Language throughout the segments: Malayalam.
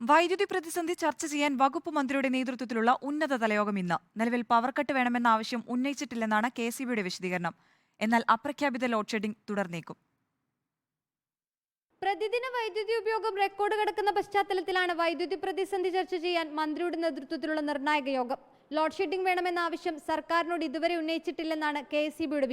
വൈദ്യുതി പ്രതിസന്ധി ചർച്ച ചെയ്യാൻ വകുപ്പ് മന്ത്രിയുടെ നേതൃത്വത്തിലുള്ള ഉന്നതതല യോഗം ഇന്ന്. നിലവിൽ പവർ കട്ട് വേണമെന്ന ആവശ്യം ഉന്നയിച്ചിട്ടില്ലെന്നാണ് കെ സി ബിയുടെ വിശദീകരണം. എന്നാൽ അപ്രഖ്യാപിത ലോഡ് ഷെഡിംഗ് തുടർന്നേക്കും. പ്രതിദിന വൈദ്യുതി ഉപയോഗം റെക്കോർഡ് കിടക്കുന്ന പശ്ചാത്തലത്തിലാണ് വൈദ്യുതി പ്രതിസന്ധി ചർച്ച ചെയ്യാൻ മന്ത്രിയുടെ നേതൃത്വത്തിലുള്ള നിർണായക യോഗം. ലോഡ് ഷെഡിംഗ് വേണമെന്ന ആവശ്യം സർക്കാരിനോട് ഇതുവരെ ഉന്നയിച്ചിട്ടില്ലെന്നാണ് കെ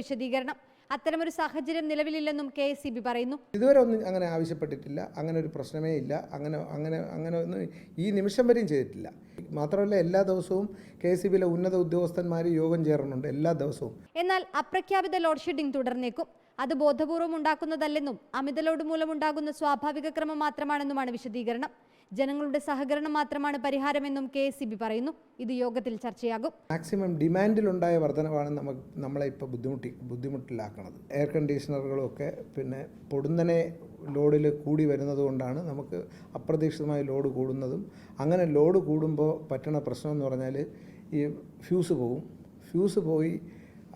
വിശദീകരണം. അത്തരമൊരു സാഹചര്യം നിലവിലില്ലെന്നും കെ എസ് പറയുന്നു. ഇതുവരെ ഒന്നും അങ്ങനെ ആവശ്യപ്പെട്ടിട്ടില്ല. അങ്ങനെ ഒരു പ്രശ്നമേ ഇല്ല. അങ്ങനെ അങ്ങനെ അങ്ങനെ ഒന്നും ഈ നിമിഷം വരെയും ചെയ്തിട്ടില്ല. മാത്രമല്ല എല്ലാ ദിവസവും കെ എസ് ബിയിലെ ഉന്നത ഉദ്യോഗസ്ഥന്മാർ യോഗം ചേരുന്നുണ്ട് എല്ലാ ദിവസവും. എന്നാൽ അപ്രഖ്യാപിത ലോഡ് ഷെഡിംഗ് തുടർന്നേക്കും. അത് ബോധപൂർവം ഉണ്ടാക്കുന്നതല്ലെന്നും അമിത ലോഡ് മൂലമുണ്ടാകുന്ന സ്വാഭാവിക ക്രമം മാത്രമാണെന്നുമാണ് വിശദീകരണം. ജനങ്ങളുടെ സഹകരണം മാത്രമാണ് പരിഹാരമെന്നും കെ പറയുന്നു. ഇത് യോഗത്തിൽ ചർച്ചയാകും. മാക്സിമം ഡിമാൻഡിലുണ്ടായ വർധനവാണ് നമുക്ക് നമ്മളെ ഇപ്പോൾ ബുദ്ധിമുട്ടി ബുദ്ധിമുട്ടിലാക്കുന്നത് എയർ കണ്ടീഷണറുകളൊക്കെ പിന്നെ പൊടുന്നനെ ലോഡിൽ കൂടി വരുന്നതുകൊണ്ടാണ് നമുക്ക് അപ്രതീക്ഷിതമായി ലോഡ് കൂടുന്നതും. അങ്ങനെ ലോഡ് കൂടുമ്പോൾ പറ്റണ പ്രശ്നം എന്ന് പറഞ്ഞാൽ ഈ ഫ്യൂസ് പോവും. ഫ്യൂസ് പോയി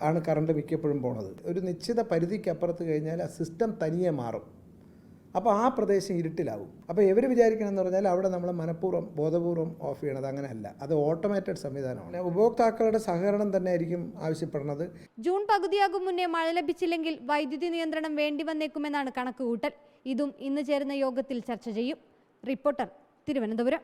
ആണ് കറണ്ട് മിക്കപ്പോഴും പോണത്. ഒരു നിശ്ചിത പരിധിക്കപ്പുറത്ത് കഴിഞ്ഞാൽ ആ സിസ്റ്റം തനിയെ മാറും. അപ്പോൾ ആ പ്രദേശം ഇരുട്ടിലാവും. അപ്പോൾ ഇവർ വിചാരിക്കണമെന്ന് പറഞ്ഞാൽ അവിടെ നമ്മൾ മനഃപൂർവം ബോധപൂർവം ഓഫ് ചെയ്യണത് അങ്ങനെയല്ല. അത് ഓട്ടോമേറ്റഡ് സംവിധാനമാണ്. ഉപഭോക്താക്കളുടെ സഹകരണം തന്നെ ആയിരിക്കും ആവശ്യപ്പെടുന്നത്. ജൂൺ പകുതിയാകും മുന്നേ മഴ ലഭിച്ചില്ലെങ്കിൽ വൈദ്യുതി നിയന്ത്രണം വേണ്ടി വന്നേക്കുമെന്നാണ് കണക്കുകൂട്ടൽ. ഇതും ഇന്ന് ചേരുന്ന യോഗത്തിൽ ചർച്ച ചെയ്യും. റിപ്പോർട്ടർ തിരുവനന്തപുരം.